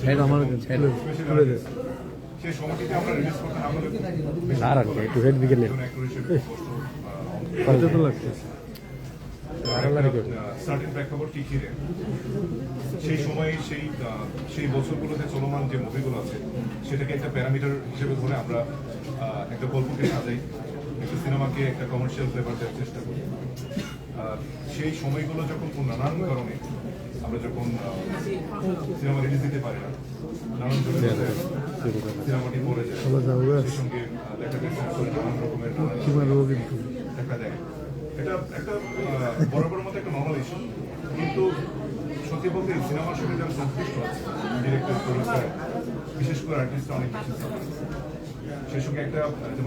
সেই একটু সেই সময় সেই সেই বছরগুলোতে চলমান যে মুভিগুলো আছে সেটাকে একটা প্যারামিটার হিসেবে ধরে আমরা একটা গল্পকে সাজাই সিনেমাকে একটা কমার্শিয়াল ফ্লেভার দেওয়ার চেষ্টা করি। আর সেই সময়গুলো যখন নানান কারণে আমরা যখন সিনেমা রিলিজ দিতে পারি না নানান সিনেমাটি পড়ে যায়। সেই সঙ্গে দেখা গেছে নানান রকমের দেখা দেয়। এটা একটা মতো একটা নর্মাল ইস্যু কিন্তু সত্যি বলতে সিনেমার সঙ্গে যারা সংশ্লিষ্ট আছে ডিরেক্টর প্রডিউসার বিশেষ করে আর্টিস্টরা অনেক বেশি সঙ্গে একটা আহ, একটা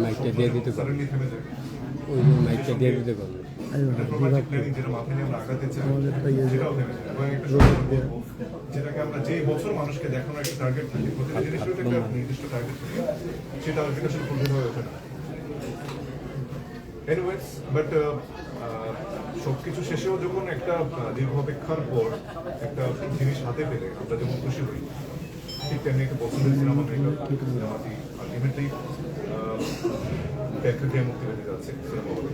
মাইকটা দিয়ে দিতে পারো। সাডেনলি থেমে যায় ওই মাইকটা দিয়ে দিতে পারবে। একটা প্রোগ্রামিক প্ল্যানিং যেটা মাথায় নিয়ে আমরা আগাতে চাই সেটাও থেমে যায় এবং একটা সুন্দর গল্প যেটাকে আমরা যে বছর মানুষকে দেখানোর একটা টার্গেট থাকে প্রতিটা জিনিসের একটা নির্দিষ্ট টার্গেট থাকে সেটা আলটিমেট আসলে ফুলফিল হয়ে ওঠে না। এনিওয়েজ বাট সব কিছু শেষেও যখন একটা দীর্ঘ অপেক্ষার পর একটা জিনিস হাতে পেলে আমরা যেমন খুশি হই ঠিক তেমনি একটা পছন্দের সিনেমা মেকআপ সিনেমাটি আলটিমেটলি প্রেক্ষাগৃহে মুক্তি পেতে যাচ্ছে সিনেমা হলে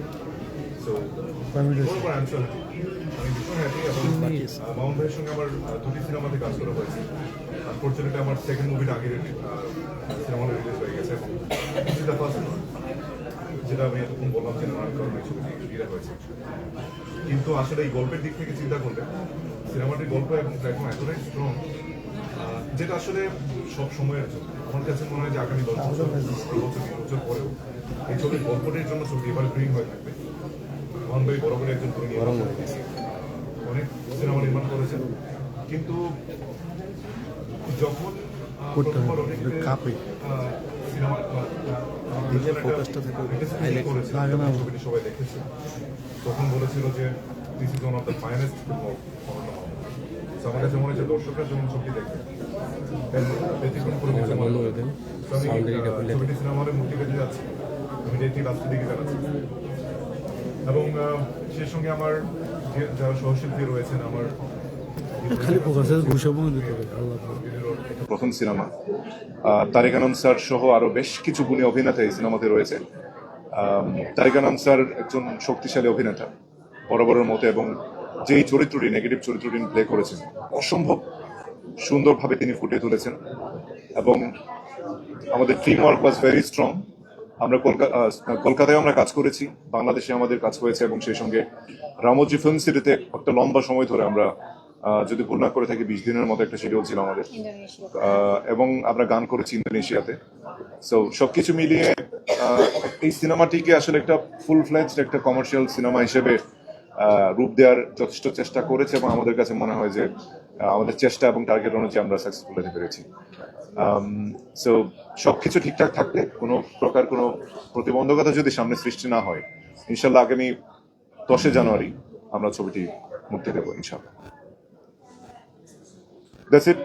সো আমি ভীষণ হ্যাপি এবং মামুন ভাইয়ের সঙ্গে আমার দুটি সিনেমাতে কাজ করা হয়েছে। আনফর্চুনেটলি আমার সেকেন্ড মুভিটা আগে সিনেমা রিলিজ হয়ে গেছে এবং সেটা ফার্স্ট যেটা আমি এতক্ষণ বললাম যে নানান কারণে ছবিটি হয়েছে। কিন্তু আসলে এই গল্পের দিক থেকে চিন্তা করলে সিনেমাটির গল্প এবং প্ল্যাটফর্ম এতটাই স্ট্রং যেটা আসলে সব সময়ের জন্য আমার কাছে মনে হয় যে আগামী দশ বছর বছর বছর পরেও এই ছবির গল্পটির জন্য ছবি এবার গ্রিন হয়ে থাকবে। মোহন ভাই বড় করে একজন করে অনেক সিনেমা নির্মাণ করেছেন। কিন্তু যখন প্রথমবার অনেকে, সিনেমা করেছে। সবাই দেখেছে। তখন বলেছিল যে this is one of the finest of আমার কাছে মনে হচ্ছে দর্শকরা যখন ছবিটি দেখবে ব্যতিক্রম করে কিছু মনে হবে না। তো আমি আহ, ছবিটি সিনেমা হলে মুক্তি পেতে যাচ্ছি। আমি যেটি লাস্টের দিকে জানাচ্ছি এবং সেই সঙ্গে আমার যে যারা সহশিল্পী রয়েছেন আমার প্রথম সিনেমা। আহ, তারেক আনন্দ স্যার সহ আরও বেশ কিছু গুণী অভিনেতা এই সিনেমাতে রয়েছে। তারেক আনন্দ স্যার একজন শক্তিশালী অভিনেতা। বরাবরের মতো এবং যেই চরিত্রটি নেগেটিভ চরিত্রটি প্লে করেছেন অসম্ভব সুন্দরভাবে তিনি ফুটিয়ে তুলেছেন এবং আমাদের team work was very strong আমরা কলকা- আহ, কলকাতায় আমরা কাজ করেছি বাংলাদেশে আমাদের কাজ হয়েছে এবং সেই সঙ্গে রামোজি ফিল্ম সিটিতে একটা লম্বা সময় ধরে আমরা যদি ভুল না করে থাকি বিশ দিনের মতো একটা শিডিউল ছিল আমাদের। এবং আমরা গান করেছি ইন্দোনেশিয়াতে। সো সবকিছু মিলিয়ে এই সিনেমাটিকে আসলে একটা ফুল ফ্লেজড একটা কমার্শিয়াল সিনেমা হিসেবে রূপ দেওয়ার যথেষ্ট চেষ্টা করেছে এবং আমাদের কাছে মনে হয় যে আমাদের চেষ্টা এবং টার্গেট অনুযায়ী আমরা সাকসেসফুল হতে পেরেছি। সো সব কিছু ঠিকঠাক থাকলে, কোনো প্রকার কোনো প্রতিবন্ধকতা যদি সামনে সৃষ্টি না হয়, ইনশাল্লাহ আগামী দশে জানুয়ারি আমরা ছবিটি মুক্তি দেবো, ইনশাল্লাহ। দ্যাটস ইট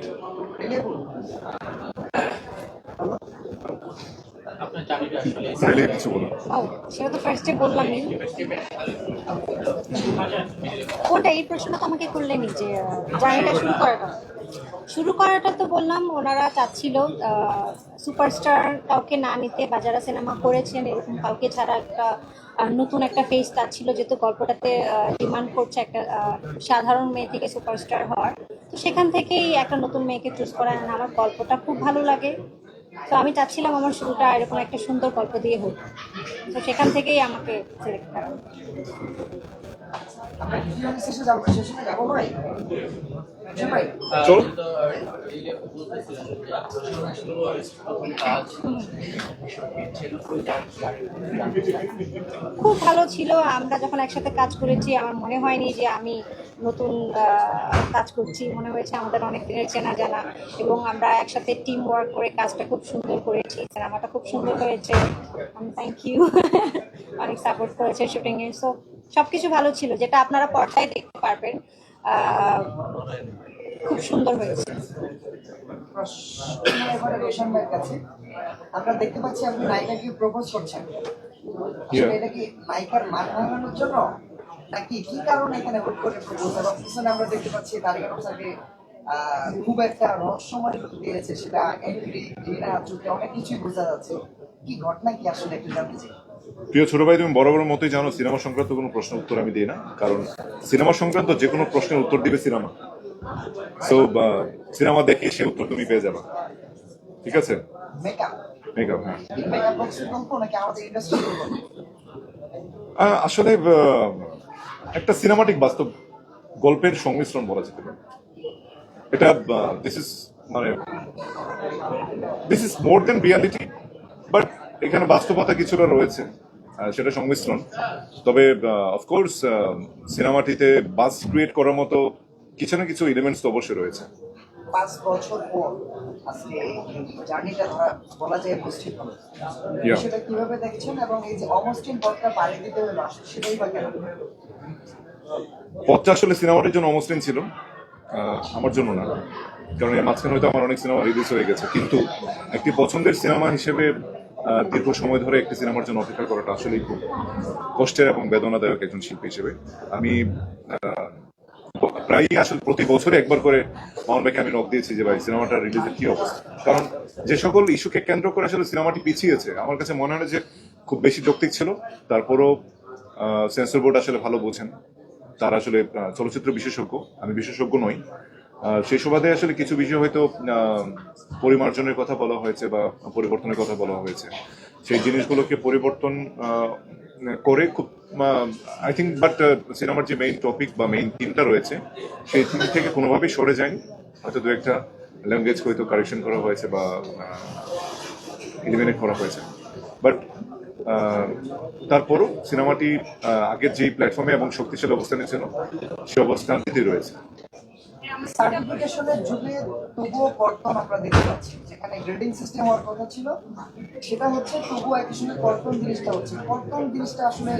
চাইলে কিছু বলুন ও সেটা তো ফার্স্টে বললামই কোনটা? এই প্রশ্নটা তো আমাকে করলেনই যে জার্নিটা শুরু করাটা। শুরু করাটা তো বললাম ওনারা চাচ্ছিল সুপারস্টার কাউকে না নিতে বা যারা সিনেমা করেছেন এরকম কাউকে ছাড়া একটা নতুন একটা ফেস চাচ্ছিল যেহেতু গল্পটাতে ডিমান্ড করছে একটা সাধারণ মেয়ে থেকে সুপারস্টার হওয়ার। তো সেখান থেকেই একটা নতুন মেয়েকে চুজ করা আমার গল্পটা খুব ভালো লাগে। তো আমি চাচ্ছিলাম আমার শুরুটা এরকম একটা সুন্দর গল্প দিয়ে হোক। তো সেখান থেকেই আমাকে সিলেক্ট করা। খুব ভালো ছিল। আমরা যখন একসাথে কাজ করেছি, আমার মনে হয়নি যে আমি নতুন কাজ করছি। মনে হয়েছে আমাদের অনেক দিনের চেনা জানা এবং আমরা একসাথে টিম ওয়ার্ক করে কাজটা খুব সুন্দর করেছি। সিনেমাটা খুব সুন্দর হয়েছে থ্যাংক ইউ অনেক সাপোর্ট করেছে শুটিংয়ে সো সব কিছু ভালো ছিল যেটা আপনারা পর্দায় দেখতে পারবেন আহ, খুব সুন্দর হয়েছে। প্রশ্ন এবারে রোশন ভাইয়ের কাছে আমরা দেখতে পাচ্ছি আপনি নায়িকাকে প্রপোজ করছেন? আসলে এটা কি নায়িকার মান ভাঙানোর জন্য? নাকি কি কারণে এখানে হুট করে প্রপোজ এবং পিছনে আমরা দেখতে পাচ্ছি তারিক আহ, খুব একটা রহস্যময় দিয়েছে সেটা অনেক কিছুই বোঝা যাচ্ছে। কি ঘটনা কি আসলে একটু জানতে চাই। প্রিয় ছোট ভাই তুমি বড় বড় মতোই জানো সিনেমা সংক্রান্ত কোনো প্রশ্ন উত্তর আমি দিই না কারণ সিনেমা সংক্রান্ত যে কোনো প্রশ্নের উত্তর দিবে সিনেমা। সো সিনেমা দেখে সে উত্তর তুমি পেয়ে যাবে। ঠিক আছে? মেকআপ হ্যাঁ। আসলে একটা সিনেমাটিক বাস্তব গল্পের সংমিশ্রণ বলা যেতে পারে। এটা দিস ইজ মানে this is more than reality but এখানে বাস্তবতা কিছুটা রয়েছে সেটা সংমিশ্রণ। তবে অফকোর্স সিনেমাটিতে বাস ক্রিয়েট করার মতো কিছু না কিছু এলিমেন্টস তো অবশ্যই রয়েছে। পাঁচ বছর পর আজকে জার্নিটা ধরা বলা যায় উপস্থিত হলো সেটা কীভাবে দেখছেন এবং এই যে অমস্টিন পথটা পাড়ি দিতে হলো আসলে সেটাই বা কেন? পথটা আসলে সিনেমাটির জন্য অমসৃণ ছিল আমার জন্য না। কারণ এর মাঝখানে হয়তো আমার অনেক সিনেমা রিলিজ হয়ে গেছে। কিন্তু একটি পছন্দের সিনেমা হিসেবে দীর্ঘ সময় ধরে একটি সিনেমার জন্য অপেক্ষা করাটা আসলেই খুব কষ্টের এবং বেদনাদায়ক একজন শিল্পী হিসেবে। আমি প্রায়ই আসলে প্রতি বছরে একবার করে মামুন ভাইকে আমি নক দিয়েছি যে, ভাই, সিনেমাটা রিলিজের কি অবস্থা? কারণ যে সকল ইস্যুকে কেন্দ্র করে আসলে সিনেমাটি পিছিয়েছে, আমার কাছে মনে হয় যে খুব বেশি যৌক্তিক ছিল। তারপরও সেন্সর বোর্ড আসলে ভালো বোঝেন। তারা আসলে চলচ্চিত্র বিশেষজ্ঞ। আমি বিশেষজ্ঞ নই। সেই সুবাদে আসলে কিছু বিষয় হয়তো পরিমার্জনের কথা বলা হয়েছে বা পরিবর্তনের কথা বলা হয়েছে। সেই জিনিসগুলোকে পরিবর্তন করে খুব আই থিঙ্ক বাট সিনেমার যে মেইন টপিক বা মেইন থিমটা রয়েছে, সেই থিম থেকে কোনোভাবেই সরে যায়নি। হয়তো দু একটা ল্যাঙ্গুয়েজ হয়তো কারেকশন করা হয়েছে বা এলিমিনেট করা হয়েছে। বাট তারপরও সিনেমাটি আগের যেই প্ল্যাটফর্মে এবং শক্তিশালী অবস্থানে ছিল সে অবস্থানটিতে রয়েছে। সার্টিফিকেশনের যুগে কর্তন আমরা দেখতে পাচ্ছি। যেখানে গ্রেডিং সিস্টেম হওয়ার কথা ছিল, সেটা হচ্ছে একই সঙ্গে কর্তন জিনিসটা হচ্ছে। কর্তন জিনিসটা আসলে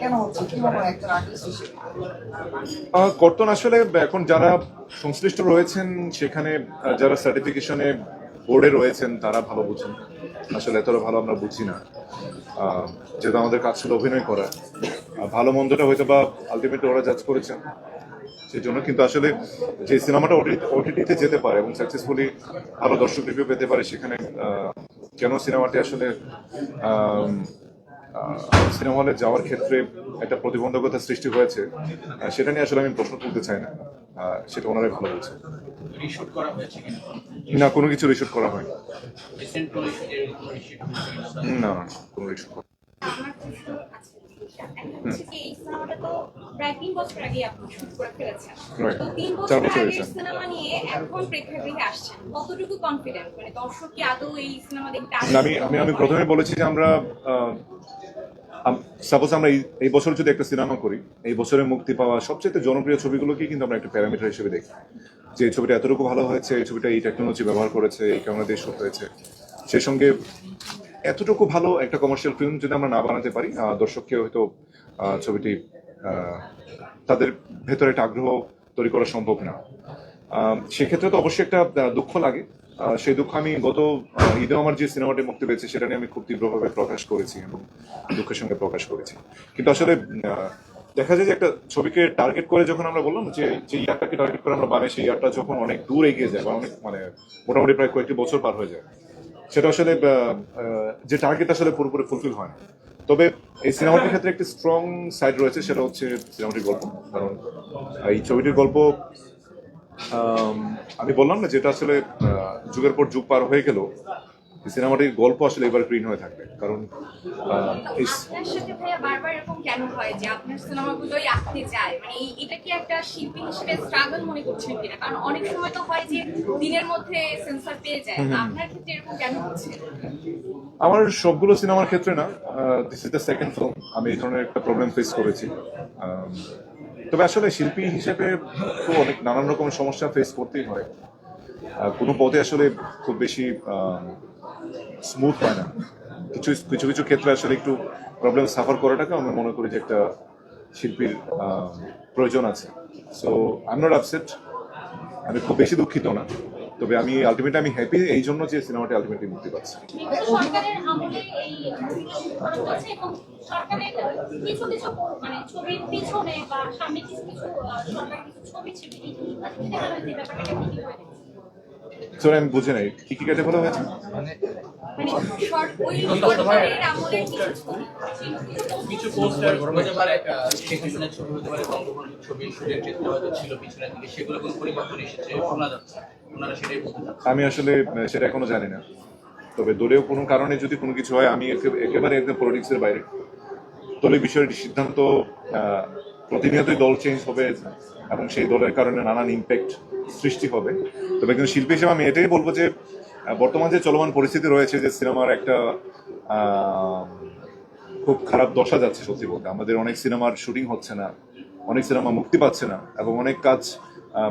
কেন হচ্ছে? কি মনে হয় একজন আর্টিস্ট হিসেবে? কর্তন আসলে এখন যারা সংশ্লিষ্ট রয়েছেন, সেখানে যারা সার্টিফিকেশনে বোর্ডে রয়েছেন, তারা ভালো বুঝেন। আসলে এতটা ভালো আমরা বুঝি না। যেহেতু আমাদের কাজ ছিল অভিনয় করা। ভালো মন্দটা হয়তো বা আলটিমেটলি ওরা জাজ করেছেন। সেই জন্য কিন্তু আসলে যে সিনেমাটা ওটিটিতে যেতে পারে এবং সাকসেসফুলি ভালো দর্শক রিভিউ পেতে পারে সেখানে কেন সিনেমাটি আসলে সিনেমা হলে যাওয়ার ক্ষেত্রে একটা প্রতিবন্ধকতা সৃষ্টি হয়েছে সেটা নিয়ে আসলে আমি প্রশ্ন তুলতে চাই না। সেটা ওনারাই ভালো বলছে হয়েছে না কোনো কিছু রিশুট করা হয়নি। না না কোনো রিশুট করা আমার একটা হচ্ছে কি এই সিনেমাটা তো প্রায় তিন বছর আগে আপনি শুট করে ফেলেছেন। তো তিন বছর বছর আগের সিনেমা নিয়ে এখন প্রেক্ষাগৃহে আসছেন। কতটুকু কনফিডেন্ট মানে দর্শক কি আদৌ এই সিনেমা দেখতে আসবে আমি আমি আমি প্রথমে বলেছি যে আমরা সাপোজ আমরা এই- বছর যদি একটা সিনেমা করি এই বছরে মুক্তি পাওয়া সবচেয়ে জনপ্রিয় ছবিগুলোকে কিন্তু আমরা একটা প্যারামিটার হিসেবে দেখি। যে এই ছবিটা এতটুকু ভালো হয়েছে এই ছবিটা এই টেকনোলজি ব্যবহার করেছে এই ক্যামেরা দিয়ে শুট হয়েছে। সেই সঙ্গে এতটুকু ভালো একটা কমার্শিয়াল ফিল্ম যদি আমরা না বানাতে পারি দর্শককে হয়তো ছবিটি তাদের ভেতরে একটা আগ্রহ তৈরি করা সম্ভব না। সেক্ষেত্রে তো অবশ্যই একটা দুঃখ লাগে। সেই দুঃখ আমি গত ঈদে আমার যে সিনেমাটি মুক্তি পেয়েছে, সেটা নিয়ে আমি খুব তীব্রভাবে প্রকাশ করেছি এবং দুঃখের সঙ্গে প্রকাশ করেছি। কিন্তু আসলে দেখা যায় যে একটা ছবিকে টার্গেট করে যখন আমরা বললাম যে যে ইয়ারটাকে টার্গেট করে আমরা বানাই, সেই ইয়ারটা যখন অনেক দূর এগিয়ে যায় বা অনেক মানে মোটামুটি প্রায় কয়েকটি বছর পার হয়ে যায় সেটা আসলে যে টার্গেট আসলে পুরোপুরি ফুলফিল হয় না। তবে এই সিনেমাটির ক্ষেত্রে একটি স্ট্রং সাইড রয়েছে, সেটা হচ্ছে সিনেমাটির গল্প। কারণ এই ছবিটির গল্প, আমি বললাম না যেটা আসলে যুগের পর যুগ পার হয়ে গেল। এই সিনেমাটির গল্প আসলে এবার গ্রিন হয়ে থাকবে কারণ আপনার সাথে ভাইয়া বারবার এরকম কেন হয় যে আপনার সিনেমাগুলোই আঁকতে যায় মানে এটা কি একটা শিল্পী হিসেবে স্ট্রাগল মনে করছেন কিনা? কারণ অনেক সময় তো হয় যে দিনের মধ্যে সেন্সর পেয়ে যায়। আপনার ক্ষেত্রে এরকম কেন হচ্ছে? আমার সবগুলো সিনেমার ক্ষেত্রে না this is the second film আমি এই ধরনের একটা প্রবলেম ফেস করেছি। তবে আসলে শিল্পী হিসেবে তো অনেক নানান রকমের সমস্যা ফেস করতেই হয়। কোনো পথে আসলে খুব বেশি স্মুথ হয় না। কিছু কিছু কিছু ক্ষেত্রে আসলে একটু প্রবলেম সাফার করাটাকে আমি মনে করি যে একটা শিল্পীর প্রয়োজন আছে। সো আই নট আপসেট আমি খুব বেশি দুঃখিত না। তবে আমি আলটিমেটলি আমি হ্যাপি এই জন্য যে সিনেমাটি আলটিমেটলি মুক্তি পাচ্ছে। সরকারের মানে সরি আমি বুঝি নাই। কি কি কেটে ফেলা হয়েছে? মানে শর্ট ওই সরকারের আমলের কিছু ছবি ছিল কিছু পোস্টার হতে পারে শেখ হাসিনার ছবি হতে পারে বঙ্গবন্ধুর ছবি শুটের চিত্র হয়তো ছিল পিছনের দিকে সেগুলো কোনো পরিবর্তন এসেছে শোনা যাচ্ছে। ওনারা সেটাই বলতে আমি আসলে সেটা এখনও জানি না। তবে দলীয় কোনো কারণে যদি কোনো কিছু হয় আমি একে- একেবারে একদম পলিটিক্সের বাইরে। দলীয় বিষয়টি সিদ্ধান্ত আহ, প্রতিনিয়তই দল চেঞ্জ হবে এবং সেই দলের কারণে নানান ইম্প্যাক্ট সৃষ্টি হবে। তবে একজন শিল্পী হিসেবে আমি এটাই বলব যে বর্তমান যে চলমান পরিস্থিতি রয়েছে যে সিনেমার একটা খুব খারাপ দশা যাচ্ছে সত্যি বলতে। আমাদের অনেক সিনেমার শুটিং হচ্ছে না, অনেক সিনেমা মুক্তি পাচ্ছে না এবং অনেক কাজ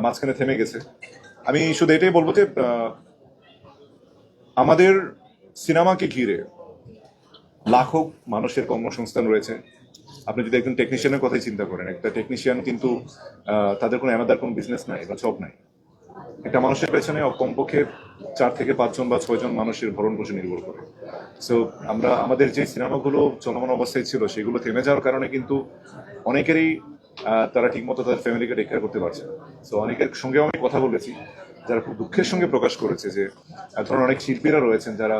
মাঝখানে থেমে গেছে। আমি শুধু এটাই বলব যে আমাদের সিনেমাকে ঘিরে লাখো মানুষের কর্মসংস্থান রয়েছে। আপনি যদি একজন টেকনিশিয়ানের কথাই চিন্তা করেন, একটা টেকনিশিয়ান কিন্তু তাদের কোনো অ্যানাদার কোনো বিজনেস নাই বা জব নাই। একটা মানুষের পেছনে কমপক্ষে চার থেকে পাঁচজন বা ছয়জন মানুষের ভরণ পোষণ নির্ভর করে। সো আমরা, আমাদের যে সিনেমাগুলো চলমান অবস্থায় ছিল, সেগুলো থেমে যাওয়ার কারণে কিন্তু অনেকেরই তারা ঠিকমতো তাদের ফ্যামিলিকে টেক কেয়ার করতে পারছে সো অনেকের সঙ্গেও আমি কথা বলেছি, যারা খুব দুঃখের সঙ্গে প্রকাশ করেছে যে ধরুন অনেক শিল্পীরা রয়েছেন যারা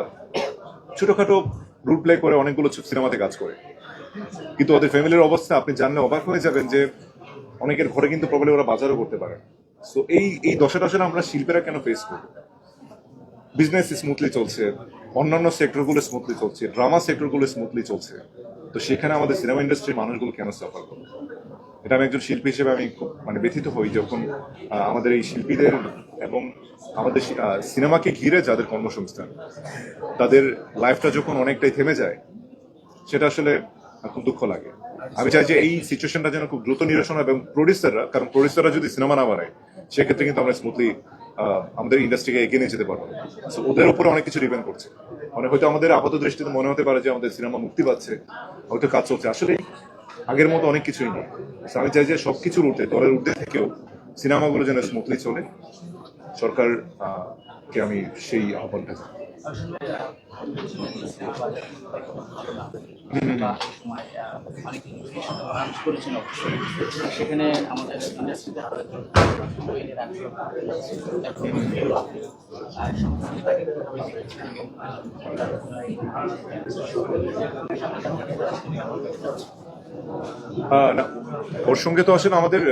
ছোটখাটো রোল প্লে করে অনেকগুলো সিনেমাতে কাজ করে। কিন্তু ওদের ফ্যামিলির অবস্থা, আপনি জানলে অবাক হয়ে যাবেন যে অনেকের ঘরে কিন্তু প্রবলেম ওরা বাজারও করতে পারে। সো এই এই দশা দশা আমরা শিল্পীরা কেন ফেস করব? বিজনেস স্মুথলি চলছে, অন্যান্য সেক্টরগুলো স্মুথলি চলছে ড্রামা সেক্টরগুলো স্মুথলি চলছে। তো সেখানে আমাদের সিনেমা ইন্ডাস্ট্রির মানুষগুলো কেন সাফার করবে? এটা আমি একজন শিল্পী হিসেবে আমি খুব মানে ব্যথিত হই যখন আমাদের এই শিল্পীদের এবং আমাদের সিনেমাকে ঘিরে যাদের কর্মসংস্থান, তাদের লাইফটা যখন অনেকটাই থেমে যায়, সেটা আসলে খুব দুঃখ লাগে। আমি চাই যে এই সিচুয়েশনটা যেন খুব দ্রুত নিরসন হয় এবং প্রডিউসাররা কারণ প্রডিউসাররা যদি সিনেমা না বানায়, সেক্ষেত্রে কিন্তু আমরা স্মুথলি আমাদের ইন্ডাস্ট্রিকে এগিয়ে নিয়ে যেতে পারব। ওদের উপরে অনেক কিছু ডিপেন্ড করছে। মানে হয়তো আমাদের আপাত দৃষ্টিতে মনে হতে পারে যে আমাদের সিনেমা মুক্তি পাচ্ছে, হয়তো কাজ চলছে। আসলে আগের মতো অনেক কিছুই নেই। আমি চাই যে সব কিছুর ঊর্ধ্বে, দলের ঊর্ধ্বে থেকেও সিনেমাগুলো যেন স্মুথলি চলে। সরকার কে আমি সেই আহ্বানটা জানাই। সেখানে আমাদের ইন্ডাস্ট্রিতে আরও না, ওর সঙ্গে তো আসলে আমাদের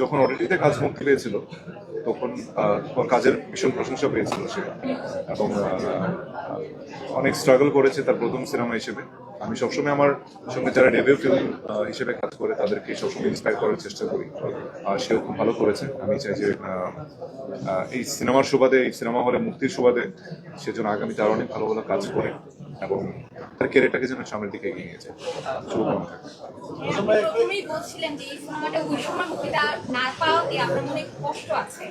যখন অডিটিতে কাজ মুক্তি পেয়েছিল তখন ওর কাজের ভীষণ প্রশংসা পেয়েছিল সে এবং অনেক স্ট্রাগল করেছে তার প্রথম সিনেমা হিসেবে। আমি সবসময় আমার সঙ্গে যারা ডেবিউ ফিল্ম হিসেবে কাজ করে, তাদেরকে সবসময় ইন্সপায়ার করার চেষ্টা করি। আর সেও খুব ভালো করেছে। আমি চাই যে এই সিনেমার সুবাদে, এই সিনেমা হলে মুক্তির সুবাদে সেজন্য আগামীতে আরও অনেক ভালো ভালো কাজ করে। এবং তার ক্যারিয়ারটাকে যেন সামনের দিকে এগিয়ে নিয়ে যায়। শুভকামনা থাকবে বলছিলেন যে এই সিনেমাটা ওই সময় মুক্তিটা না পাওয়াতে আপনার মনে কষ্ট আছে।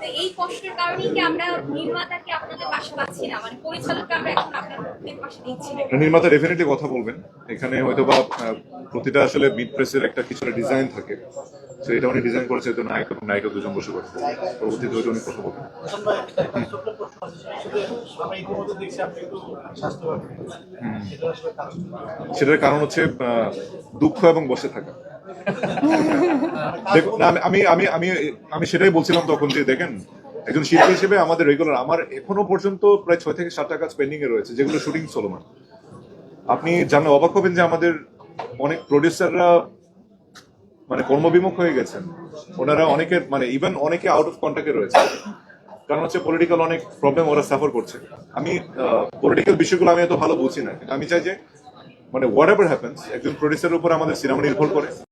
তো এই কষ্টের কারণেই কি আমরা নির্মাতাকে আপনাদের পাশে পাচ্ছি না? মানে পরিচালককে আমরা এখন আপনাদের পাশে দিচ্ছি নির্মাতা ডেফিনেটলি কথা বলবেন। এখানে হয়তো বা প্রতিটা আসলে মিড প্রেসের একটা কিছুটা ডিজাইন থাকে। তো এটা উনি ডিজাইন করেছে, তো নায়ক এবং নায়িকা দুজন বসে বলবেন পরবর্তীতে হয়তো উনি কথা বলবেন সেটার কারণ হচ্ছে দুঃখ এবং বসে থাকা। আমি আমি আমি আমি সেটাই বলছিলাম তখন যে, দেখেন, একজন শিল্পী হিসেবে আমাদের রেগুলার আমার এখনও পর্যন্ত প্রায় ছয় থেকে সাতটা কাজ পেন্ডিং এ রয়েছে, যেগুলো শুটিং চলমান। আপনি জানলে অবাক হবেন যে আমাদের অনেক প্রডিউসাররা মানে কর্মবিমুখ হয়ে গেছেন। ওনারা অনেকের মানে ইভেন অনেকে আউট অফ কন্ট্যাক্টে রয়েছে। কারণ হচ্ছে পলিটিক্যাল অনেক প্রবলেম ওরা সাফার করছে। আমি পলিটিক্যাল বিষয়গুলো আমি এত ভালো বুঝি না। আমি চাই যে মানে হোয়াট এভার হ্যাপেন্স একজন প্রডিউসারের উপর আমাদের সিনেমা নির্ভর করে।